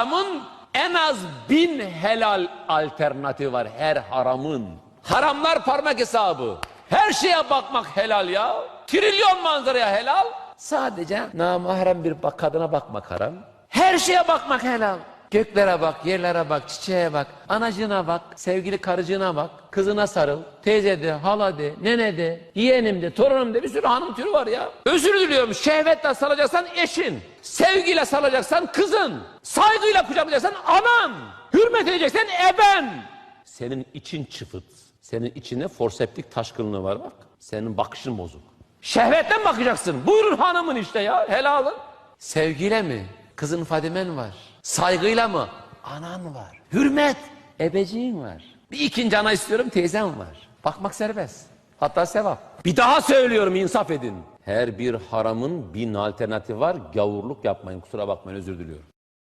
haramın en az bin helal alternatifi var her haramın. Haramlar parmak hesabı. Her şeye bakmak helal ya. Trilyon manzaraya helal. Sadece namahrem bir bak kadına bakmak haram. Her şeye bakmak helal. Göklere bak, yerlere bak, çiçeğe bak, anacına bak, sevgili karıcığına bak, kızına sarıl, teyze de, hala de, nene de, yeğenim de, torunum de bir sürü hanım türü var ya. Özür diliyorum, şehvetle sarılacaksan eşin, sevgiyle sarılacaksan kızın, saygıyla kucaklayacaksan anan, hürmet edeceksen eben. Senin için çıfıt, senin içinde forseptik taşkınlığı var bak, senin bakışın bozuk. Şehvetten bakacaksın, buyurun hanımın işte ya, helalın. Sevgiyle mi? Kızın Fadimen var. Saygıyla mı? Anan var. Hürmet. Ebeciğin var. Bir ikinci ana istiyorum teyzem var. Bakmak serbest. Hatta sevap. Bir daha söylüyorum insaf edin. Her bir haramın bin alternatifi var. Gavurluk yapmayın kusura bakmayın özür diliyorum.